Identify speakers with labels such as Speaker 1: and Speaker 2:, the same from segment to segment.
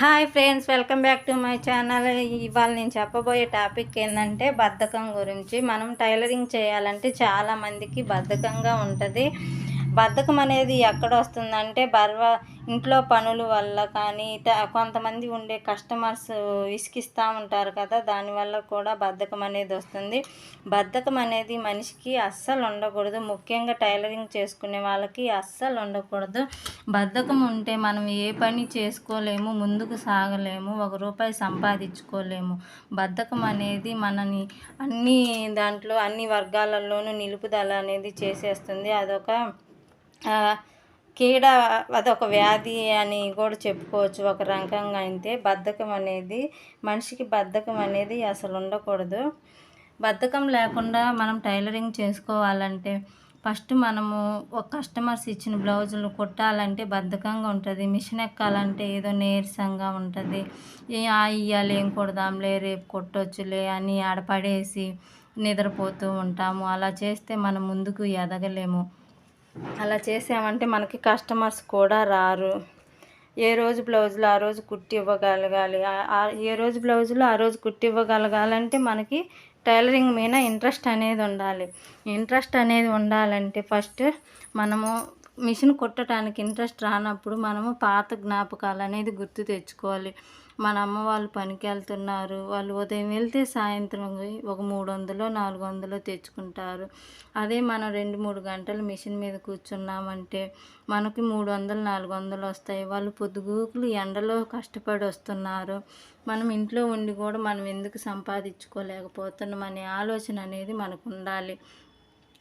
Speaker 1: Hi friends welcome back to my channel. ఇవాళ నేను చెప్పబోయే టాపిక్ ఏంటంటే బద్ధకం గురించి. మనం టైలరింగ్ చేయాలంటే చాలా మందికి బద్ధకంగా ఉంటుంది. బద్ధకం అనేది ఎక్కడ వస్తుందంటే బర్వ ఇంట్లో పనుల వల్ల కానీ త- కొంతమంది ఉండే కస్టమర్స్ విసిగిస్తూ ఉంటారు కదా దానివల్ల కూడా బద్ధకం అనేది వస్తుంది. బద్ధకం అనేది మనిషికి అస్సలు ఉండకూడదు. ముఖ్యంగా టైలరింగ్ చేసుకునే వాళ్ళకి అస్సలు ఉండకూడదు. బద్ధకం ఉంటే మనం ఏ పని చేసుకోలేము ముందుకు సాగలేము ఒక రూపాయి సంపాదించుకోలేము. బద్ధకం అనేది మనని అన్ని దాంట్లో అన్ని వర్గాలలోనూ నిలుపుదల అనేది చేసేస్తుంది. అదొక కీడ అదొక వ్యాధి అని కూడా చెప్పుకోవచ్చు. ఒక రకంగా అయితే బద్ధకం అనేది మనిషికి బద్ధకం అనేది అసలు ఉండకూడదు. బద్ధకం లేకుండా మనం టైలరింగ్ చేసుకోవాలంటే ఫస్ట్ మనము ఒక కస్టమర్స్ ఇచ్చిన బ్లౌజులు కుట్టాలంటే బద్ధకంగా ఉంటుంది. మిషన్ ఎక్కాలంటే ఏదో నీరసంగా ఉంటుంది. ఏ ఆ ఇయ్యాలి ఏం కుడదాంలే రేపు కొట్టొచ్చులే అని ఆడపడేసి నిద్రపోతూ ఉంటాము. అలా చేస్తే మనం ముందుకు ఎదగలేము. అలా చేసామంటే మనకి కస్టమర్స్ కూడా రారు. ఏ రోజు బ్లౌజులు ఆ రోజు కుట్టి ఇవ్వగలగాలి. ఏ రోజు బ్లౌజులు ఆ రోజు కుట్టి ఇవ్వగలగాలంటే మనకి టైలరింగ్ మీద ఇంట్రెస్ట్ అనేది ఉండాలి. ఇంట్రెస్ట్ అనేది ఉండాలంటే ఫస్ట్ మనము మిషన్ కుట్టడానికి ఇంట్రెస్ట్ రానప్పుడు మనము పాత జ్ఞాపకాలు అనేది గుర్తు తెచ్చుకోవాలి. మన అమ్మ వాళ్ళు పనికి వెళ్తున్నారు. వాళ్ళు ఉదయం వెళ్తే సాయంత్రం ఒక మూడు వందలు నాలుగు వందలు తెచ్చుకుంటారు. అదే మనం రెండు మూడు గంటలు మిషన్ మీద కూర్చున్నామంటే మనకి మూడు వందలు నాలుగు వందలు వస్తాయి. వాళ్ళు పొద్దుగూకులు ఎండలో కష్టపడి వస్తున్నారు. మనం ఇంట్లో ఉండి కూడా మనం ఎందుకు సంపాదించుకోలేకపోతున్నాం అనే ఆలోచన అనేది మనకు ఉండాలి.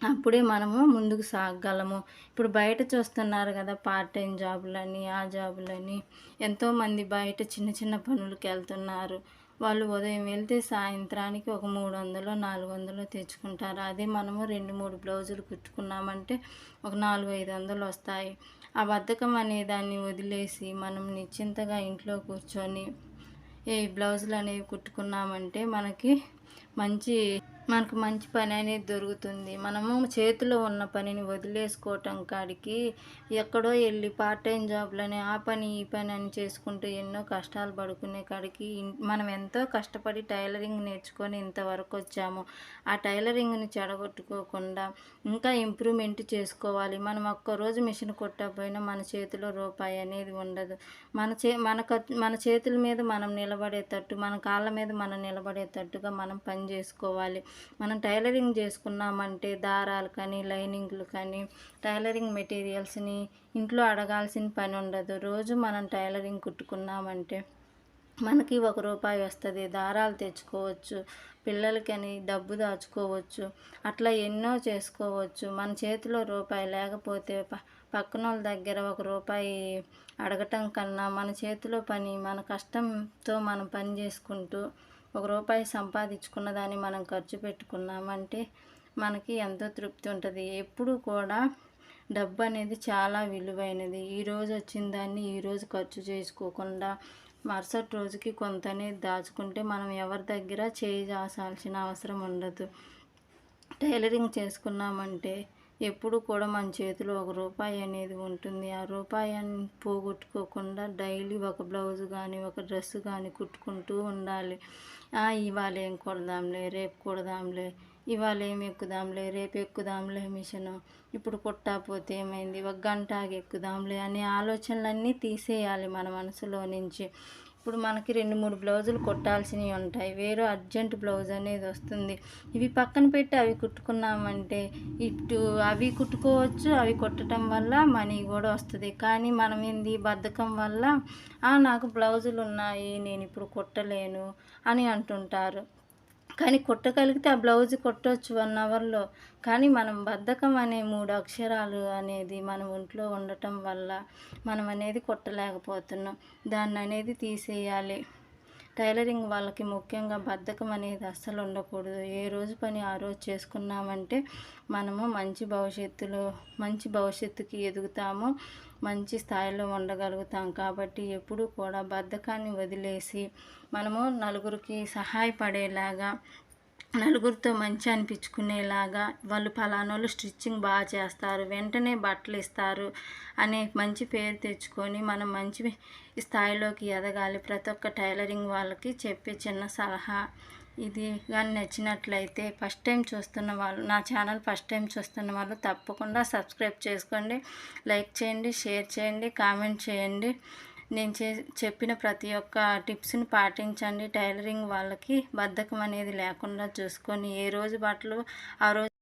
Speaker 1: అప్పుడే మనము ముందుకు సాగగలము. ఇప్పుడు బయట చూస్తున్నారు కదా పార్ట్ టైం జాబులని ఆ జాబులని. ఎంతోమంది బయట చిన్న చిన్న పనులకు వెళ్తున్నారు. వాళ్ళు ఉదయం వెళ్తే సాయంత్రానికి ఒక మూడు వందలు నాలుగు వందలు తెచ్చుకుంటారు. అదే మనము రెండు మూడు బ్లౌజులు కుట్టుకున్నామంటే ఒక నాలుగు ఐదు వందలు వస్తాయి. ఆ బద్ధకం అనే దాన్ని వదిలేసి మనం నిశ్చింతగా ఇంట్లో కూర్చొని ఈ బ్లౌజులు అనేవి కుట్టుకున్నామంటే మనకి మంచి మనకు మంచి పని అనేది దొరుకుతుంది. మనము చేతిలో ఉన్న పనిని వదిలేసుకోవటం కాడికి ఎక్కడో వెళ్ళి పార్ట్ టైం జాబ్లని ఆ పని ఈ పని అని చేసుకుంటూ ఎన్నో కష్టాలు పడుకునే కాడికి మనం ఎంతో కష్టపడి టైలరింగ్ నేర్చుకొని ఇంతవరకు వచ్చాము. ఆ టైలరింగ్ని చెడగొట్టుకోకుండా ఇంకా ఇంప్రూవ్మెంట్ చేసుకోవాలి. మనం ఒక్కరోజు మిషన్ కొట్టకపోయినా మన చేతిలో రూపాయి అనేది ఉండదు. మన చే మన మన చేతుల మీద మనం నిలబడేటట్టు మన కాళ్ళ మీద మనం నిలబడేటట్టుగా మనం పని చేసుకోవాలి. మనం టైలరింగ్ చేసుకున్నామంటే దారాలు కానీ లైనింగ్లు కానీ టైలరింగ్ మెటీరియల్స్ని ఇంట్లో అడగాల్సిన పని ఉండదు. రోజు మనం టైలరింగ్ కుట్టుకున్నామంటే మనకి ఒక రూపాయి వస్తుంది. దారాలు తెచ్చుకోవచ్చు పిల్లలకని డబ్బు దాచుకోవచ్చు అట్లా ఎన్నో చేసుకోవచ్చు. మన చేతిలో రూపాయి లేకపోతే ప పక్కన వాళ్ళ దగ్గర ఒక రూపాయి అడగటం కన్నా మన చేతిలో పని మన కష్టంతో మనం పని చేసుకుంటూ ఒక రూపాయి సంపాదించుకున్న దాన్ని మనం ఖర్చు పెట్టుకున్నామంటే మనకి ఎంతో తృప్తి ఉంటుంది. ఎప్పుడు కూడా డబ్బు అనేది చాలా విలువైనది. ఈ రోజు వచ్చిన దాన్ని ఈరోజు ఖర్చు చేసుకోకుండా మరుసటి రోజుకి కొంత అనేది దాచుకుంటే మనం ఎవరి దగ్గర చేయి చేసాల్సిన అవసరం ఉండదు. టైలరింగ్ చేసుకున్నామంటే ఎప్పుడు కూడా మన చేతిలో ఒక రూపాయి అనేది ఉంటుంది. ఆ రూపాయిని పోగొట్టుకోకుండా డైలీ ఒక బ్లౌజ్ కానీ ఒక డ్రెస్ కానీ కుట్టుకుంటూ ఉండాలి. ఆ, ఇవాళ ఏం కుడదాంలే రేపు కుడదాంలే ఇవాళ ఏమి ఎక్కుదాంలే రేపు ఎక్కుదాంలే మిషన్. ఇప్పుడు కుట్టకపోతే ఏమైంది? ఒక గంట ఆగి ఎక్కుదాంలే అనే ఆలోచనలన్నీ తీసేయాలి మన మనసులో నుంచి. ఇప్పుడు మనకి రెండు మూడు బ్లౌజులు కుట్టాల్సినవి ఉంటాయి. వేరే అర్జెంట్ బ్లౌజ్ అనేది వస్తుంది. ఇవి పక్కన పెట్టి అవి కుట్టుకున్నామంటే ఇటు అవి కుట్టుకోవచ్చు అవి కుట్టడం వల్ల మనీ కూడా వస్తుంది. కానీ మనం ఏంది? బద్ధకం వల్ల నాకు బ్లౌజులు ఉన్నాయి నేను ఇప్పుడు కుట్టలేను అని అంటుంటారు. కానీ కుట్టగలిగితే ఆ బ్లౌజ్ కుట్టవచ్చు వన్ అవర్లో. కానీ మనం బద్ధకం అనే మూడు అక్షరాలు అనేది మన ఒంట్లో ఉండటం వల్ల మనం అనేది కుట్టలేకపోతున్నాం. దాన్ని అనేది తీసేయాలి. టైలరింగ్ వాళ్ళకి ముఖ్యంగా బద్ధకం అనేది అస్సలు ఉండకూడదు. ఏ రోజు పని ఆ రోజు చేసుకున్నామంటే మనము మంచి భవిష్యత్తులో మంచి భవిష్యత్తుకి ఎదుగుతాము. మంచి స్థాయిలో ఉండగలుగుతాం. కాబట్టి ఎప్పుడూ కూడా బద్ధకాన్ని వదిలేసి మనము నలుగురికి సహాయపడేలాగా నలుగురితో మంచి అనిపించుకునేలాగా వాళ్ళు పలానోళ్ళు స్టిచ్చింగ్ బాగా చేస్తారు వెంటనే బట్టలు ఇస్తారు అనే మంచి పేరు తెచ్చుకొని మనం మంచి స్థాయిలోకి ఎదగాలి. ప్రతి ఒక్క టైలరింగ్ వాళ్ళకి చెప్పే చిన్న సలహా ఇది కానీ నచ్చినట్లయితే ఫస్ట్ టైం చూస్తున్న వాళ్ళు నా ఛానల్ ఫస్ట్ టైం చూస్తున్న వాళ్ళు తప్పకుండా సబ్స్క్రైబ్ చేసుకోండి. లైక్ చేయండి షేర్ చేయండి కామెంట్ చేయండి. నేను చే చెప్పిన ప్రతి ఒక్క టిప్స్ని పాటించండి. టైలరింగ్ వాళ్ళకి బద్ధకం అనేది లేకుండా చూసుకొని ఏ రోజు బట్టలు ఆ రోజు